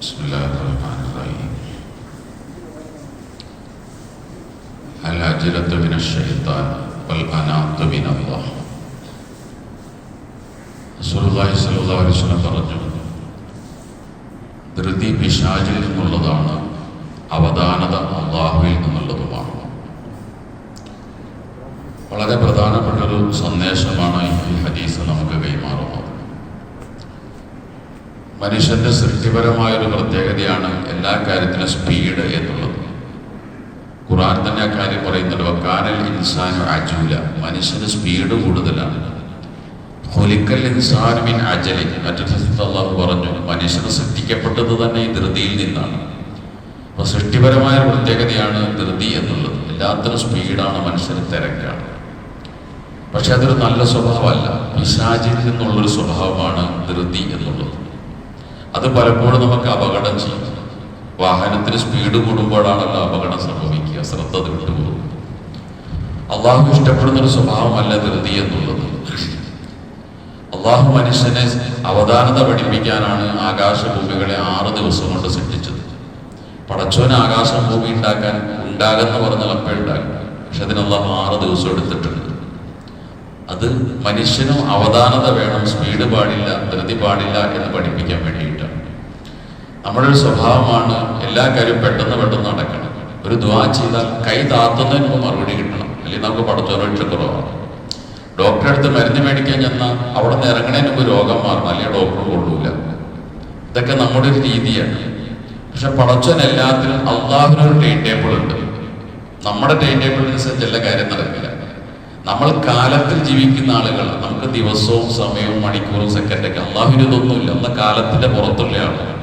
بسم الله الرحمن الرحيم العجلة من الشيطان والأناة من الله റസൂലുള്ളാഹി സ്വല്ലല്ലാഹു അലൈഹി വസല്ലം പറഞ്ഞു ധൃതി പിശാചിൽ നിന്നുള്ളതാണ് അവധാനത അള്ളാഹുവിൽ നിന്നുള്ളതുമാണ് വളരെ പ്രധാനപ്പെട്ട ഒരു സന്ദേശമാണ് ഈ ഹദീസ് നമുക്ക് കൈമാറുന്നത് മനുഷ്യന്റെ സൃഷ്ടിപരമായ ഒരു പ്രത്യേകതയാണ് എല്ലാ കാര്യത്തിലും സ്പീഡ് എന്നുള്ളത്. ഖുറാൻ തന്നെ കാര്യം പറയുന്നുണ്ട് വക്കാനൽ ഇൻസാനു അജൂല. മനുഷ്യന് സ്പീഡ് കൂടുതലാണ്. ഹൊലിക്കൽ ഇൻസാനുമിൻ അജലി. മറ്റൊരു പറഞ്ഞു മനുഷ്യന് സൃഷ്ടിക്കപ്പെട്ടത് തന്നെ ഈ ധൃതിയിൽ നിന്നാണ്. അപ്പൊ സൃഷ്ടിപരമായ പ്രത്യേകതയാണ് ധൃതി എന്നുള്ളത്. എല്ലാത്തിനും സ്പീഡാണ് മനുഷ്യന് തിരക്കാണ്. പക്ഷെ അതൊരു നല്ല സ്വഭാവമല്ല. പിശാചിൽ നിന്നുള്ളൊരു സ്വഭാവമാണ് ധൃതി എന്നുള്ളത്. അത് പലപ്പോഴും നമുക്ക് അപകടം ചെയ്യും. വാഹനത്തിന് സ്പീഡ് കൂടുമ്പോഴാണല്ലോ അപകടം സംഭവിക്കുക. ശ്രദ്ധ വിട്ടുപോകും അള്ളാഹു ഇഷ്ടപ്പെടുന്ന ഒരു സ്വഭാവമല്ല ധൃതി എന്നുള്ളത്. അള്ളാഹു മനുഷ്യനെ അവധാനത പഠിപ്പിക്കാനാണ് ആകാശഭൂമികളെ ആറ് ദിവസം കൊണ്ട് സൃഷ്ടിച്ചത്. പടച്ചോന് ആകാശം ഭൂമി ഉണ്ടാക്കാൻ ഉണ്ടാകുന്ന പറഞ്ഞാൽ ഉണ്ടാകും പക്ഷെ അതിന് അള്ളാഹു ആറ് ദിവസം എടുത്തിട്ടുണ്ട്. അത് മനുഷ്യനും അവധാനത വേണം. സ്പീഡ് പാടില്ല ധൃതി പാടില്ല എന്ന് പഠിപ്പിക്കാൻ വേണ്ടിയിട്ടാണ് നമ്മുടെ ഒരു സ്വഭാവമാണ് എല്ലാ കാര്യവും പെട്ടെന്ന് പെട്ടെന്ന് നടക്കണം. ഒരു ദ്വാ ചെയ്താൽ കൈ താത്തുന്നതിന് മുമ്പ് മറുപടി കിട്ടണം. അല്ലെങ്കിൽ നമുക്ക് പടച്ചോരക്ഷ കുറവാണ് ഡോക്ടറെ അടുത്ത് മരുന്ന് മേടിക്കാൻ ചെന്നാൽ അവിടെ നിന്ന് ഇറങ്ങണതിന് രോഗം മാറണം അല്ലെങ്കിൽ ഡോക്ടർ കൊള്ളൂല. ഇതൊക്കെ നമ്മുടെ ഒരു രീതിയാണ്. പക്ഷെ പടച്ചോൻ എല്ലാത്തിനും അള്ളാഹുവിനൊരു ടൈം ടേബിൾ ഉണ്ട്. നമ്മുടെ ടൈം ടേബിളിനനുസരിച്ച് എല്ലാ കാര്യം നടക്കില്ല. നമ്മൾ കാലത്തിൽ ജീവിക്കുന്ന ആളുകൾ നമുക്ക് ദിവസവും സമയവും മണിക്കൂറും സെക്കൻഡൊക്കെ അള്ളാഹുവിനൊന്നുമില്ല അന്ന കാലത്തിന്റെ പുറത്തുള്ള ആളുകൾ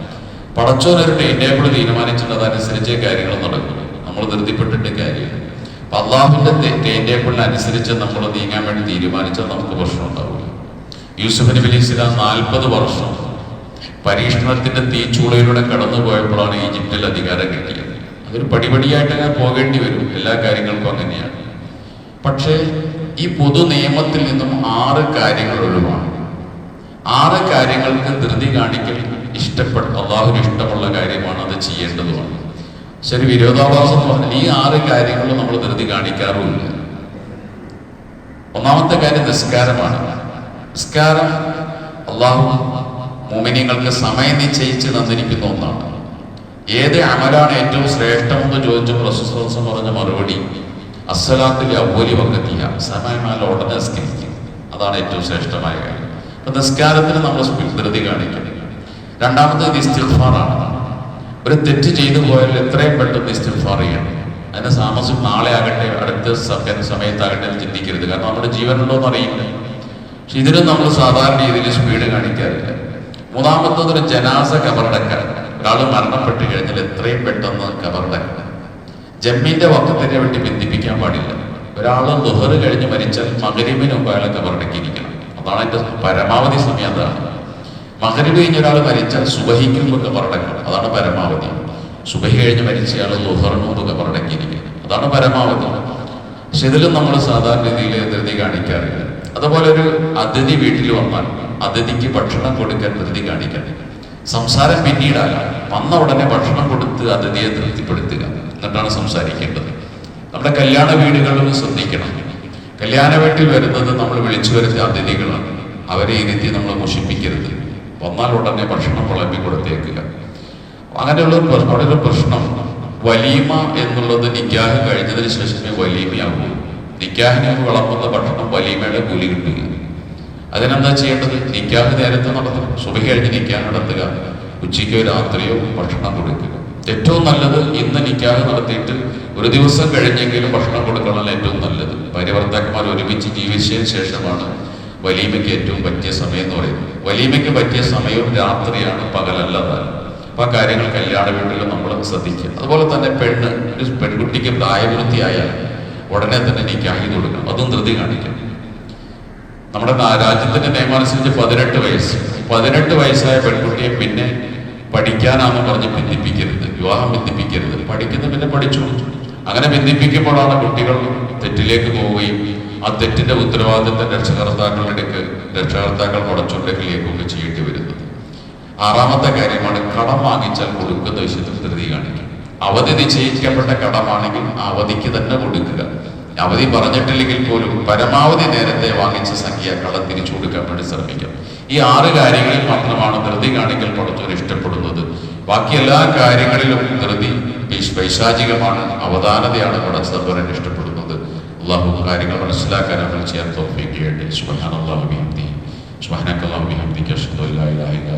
ടൈം ടേബിൾ തീരുമാനിച്ചിട്ട് കാര്യങ്ങൾ നടക്കും. നമ്മൾ ധൃതിപ്പെട്ടിട്ട് കാര്യമില്ല. അപ്പൊ അള്ളാഹുവിന്റെ ടൈം ടേബിളിനനുസരിച്ച് നമ്മൾ നീങ്ങാൻ വേണ്ടി തീരുമാനിച്ചാൽ നമുക്ക് പ്രശ്നം ഉണ്ടാവില്ല. യൂസുഫ് നബി അലൈഹി സ്വലാം നാൽപ്പത് വർഷം പരീക്ഷണത്തിന്റെ തീച്ചൂളയിലൂടെ കടന്നു പോയപ്പോഴാണ് ഈജിപ്തിൽ അധികാരം കിട്ടിയത്. അതൊരു പടിപടിയായിട്ട് അങ്ങനെ പോകേണ്ടി വരും. എല്ലാ കാര്യങ്ങൾക്കും അങ്ങനെയാണ്. പക്ഷേ ഈ പൊതു നിയമത്തിൽ നിന്നും ആറ് കാര്യങ്ങൾ ഒഴിവാണ്. ആറ് കാര്യങ്ങൾക്ക് ധൃതി കാണിക്കൽ ഇഷ്ടപ്പെട്ട അള്ളാഹുവിന് ഇഷ്ടമുള്ള കാര്യമാണ് അത് ചെയ്യേണ്ടതുമാണ്. ശരി വിരോധാഭാസം എന്ന് പറഞ്ഞാൽ ഈ ആറ് കാര്യങ്ങളും നമ്മൾ ധൃതി കാണിക്കാറുമില്ല. ഒന്നാമത്തെ കാര്യം നിസ്കാരമാണ്. നിസ്കാരം അള്ളാഹു മോമിനിയങ്ങൾക്ക് സമയം നിശ്ചയിച്ച് തന്നിരിക്കുന്ന ഒന്നാണ്. ഏത് അമലാണ് ഏറ്റവും ശ്രേഷ്ഠമെന്ന് ചോദിച്ചു പ്രശസ്തം പറഞ്ഞ മറുപടി അസ്സലാത്തിൽ അബോലി വക്കത്തിയ സമയമാല ഉടനെ നിസ്കരിക്കും അതാണ് ഏറ്റവും ശ്രേഷ്ഠമായ കാര്യം. അപ്പൊ നിസ്കാരത്തിന് നമ്മൾ ധൃതി കാണിക്കണം. രണ്ടാമത്തേത് ഇസ്തിഫാറാണ് ഒരു തെറ്റ് ചെയ്തു പോയാൽ എത്രയും പെട്ടെന്ന് ഇസ്തിഫാർ ചെയ്യണം. അതിന് താമസം നാളെ ആകട്ടെ അടുത്ത സമയ സമയത്താകട്ടെ ചിന്തിക്കരുത്. കാരണം നമ്മുടെ ജീവനുണ്ടോയെന്ന് അറിയില്ല. പക്ഷെ ഇതിനും നമ്മൾ സാധാരണ രീതിയിൽ സ്പീഡ് കാണിക്കാറില്ല. മൂന്നാമത്തത് ഒരു ജനാസ കബറടക്കാൻ. ഒരാൾ മരണപ്പെട്ട് കഴിഞ്ഞാൽ എത്രയും പെട്ടെന്ന് കബറടക്കണം ജമ്മിന്റെ വക്കത്തിനെ വേണ്ടി ബന്ധിപ്പിക്കാൻ പാടില്ല. ഒരാൾ ദുഹർ കഴിഞ്ഞ് മരിച്ചാൽ മകരിമിന് മുമ്പ് അയാളെ കബറടക്കിയിരിക്കണം. അതാണ് എന്റെ പരമാവധി സമയം അതാണ്. മകരിബ് കഴിഞ്ഞ ഒരാൾ മരിച്ചാൽ സുബഹിക്കും എന്നൊക്കെ പറഞ്ഞു അതാണ് പരമാവധി. സുബഹി കഴിഞ്ഞ് മരിച്ചയാൾ ദുഹറിന് എന്നൊക്കെ കബറടക്കിയിരിക്കണം അതാണ് പരമാവധി. പക്ഷെ ഇതിലും നമ്മൾ സാധാരണ രീതിയിൽ ധൃതി കാണിക്കാറില്ല. അതുപോലെ ഒരു അതിഥി വീട്ടിൽ വന്നാൽ അതിഥിക്ക് ഭക്ഷണം കൊടുക്കാൻ ധൃതി കാണിക്കണം സംസാരം പിന്നീടാകാം വന്ന ഉടനെ ഭക്ഷണം കൊടുത്ത് അതിഥിയെ തൃപ്തിപ്പെടുത്തുക. എന്നിട്ടാണ് സംസാരിക്കേണ്ടത്. നമ്മുടെ കല്യാണ വീടുകളിലും ശ്രദ്ധിക്കണം. കല്യാണ വീട്ടിൽ വരുന്നത് നമ്മൾ വിളിച്ചു വരുത്തിയ അതിഥികളാണ്. അവരെ ഇരുത്തി നമ്മൾ മുഷിപ്പിക്കരുത്. വന്നാൽ ഉടനെ ഭക്ഷണം വിളമ്പി കൊടുത്തേക്കുക അങ്ങനെയുള്ള അവിടെ ഒരു പ്രശ്നം വലീമ എന്നുള്ളത് നിക്കാഹ് കഴിഞ്ഞതിന് ശേഷമേ വലീമയാകൂ. നിക്കാഹിനെ വിളമ്പുന്ന ഭക്ഷണം വലീമയുടെ കൂലി കിട്ടുക അതിനെന്താ ചെയ്യേണ്ടത്? നിക്കാഹ് നേരത്തെ നടത്തണം. സുബഹി കഴിഞ്ഞ് നിക്കാഹ് നടത്തുക. ഉച്ചയ്ക്കോ രാത്രിയോ ഭക്ഷണം കൊടുക്കുക. ഏറ്റവും നല്ലത് ഇന്ന് നിക്കാഹ് നടത്തിയിട്ട് ഒരു ദിവസം കഴിഞ്ഞെങ്കിലും ഭക്ഷണം കൊടുക്കണമല്ല ഏറ്റവും നല്ലത്. ഭാര്യഭർത്താക്കന്മാർ ഒരുമിച്ച് ജീവിച്ചതിന് ശേഷമാണ് വലീമയ്ക്ക് ഏറ്റവും പറ്റിയ സമയം എന്ന് പറയുന്നത്. വലീമയ്ക്ക് പറ്റിയ സമയവും രാത്രിയാണ് പകലല്ലാതെ. അപ്പൊ ആ കാര്യങ്ങൾ കല്യാണ വീട്ടിൽ നമ്മൾ ശ്രദ്ധിക്കുക. അതുപോലെ തന്നെ പെണ്ണ് ഒരു പെൺകുട്ടിക്ക് പ്രായപൂർത്തിയായാൽ ഉടനെ തന്നെ നിക്കാഹി കൊടുക്കണം അതും ധൃതി കാണിക്കും. നമ്മുടെ രാജ്യത്തിന്റെ നിയമാനുസരിച്ച് പതിനെട്ട് വയസ്സ്. പതിനെട്ട് വയസ്സായ പെൺകുട്ടിയെ പിന്നെ പഠിക്കാനാന്ന് പറഞ്ഞ് ഭിന്നിപ്പിക്കരുത്. വിവാഹം ഭിന്നിപ്പിക്കരുത്. പഠിക്കുന്ന പിന്നെ പഠിച്ചു അങ്ങനെ ഭിന്നിപ്പിക്കുമ്പോഴാണ് കുട്ടികൾ തെറ്റിലേക്ക് പോവുകയും ആ തെറ്റിന്റെ ഉത്തരവാദിത്തം രക്ഷകർത്താക്കളുടെ രക്ഷകർത്താക്കൾ മുടച്ചുണ്ടെങ്കിലേക്കൊക്കെ ചെയ്യേണ്ടി വരുന്നത് ആറാമത്തെ കാര്യമാണ് കടം വാങ്ങിച്ചാൽ കൊടുക്കുന്ന വിഷയത്തിൽ ധൃതി കാണിക്കും. അവധി നിശ്ചയിക്കപ്പെട്ട കടമാണെങ്കിൽ അവധിക്ക് തന്നെ കൊടുക്കുക. അവധി പറഞ്ഞിട്ടില്ലെങ്കിൽ പോലും പരമാവധി നേരത്തെ വാങ്ങിച്ച സംഖ്യ കടം തിരിച്ചു കൊടുക്കാൻ വേണ്ടി ശ്രമിക്കാം. ഈ ആറ് കാര്യങ്ങളിൽ മാത്രമാണ് ധൃതി കാണിക്കൽ പടച്ചോൻ ഇഷ്ടപ്പെടുന്നത്. ബാക്കി എല്ലാ കാര്യങ്ങളിലും ധൃതി പൈശ്- പൈശാചികമാണ് അവധാനതയാണ് പടച്ചതമ്പരൻ ഇഷ്ടപ്പെടുന്നത്. അള്ളാഹു കാര്യങ്ങൾ മനസ്സിലാക്കാൻ നമ്മൾ ചെയ്യാൻ തോഫിക്കുകയുണ്ട് സുബഹാനല്ലാഹു ബിഹംദിഹി. സുബ്ഹാനക്കല്ലാഹു ബിഹംദിക അഷ്ഹദു അൻ ലാ ഇലാഹ ഇല്ല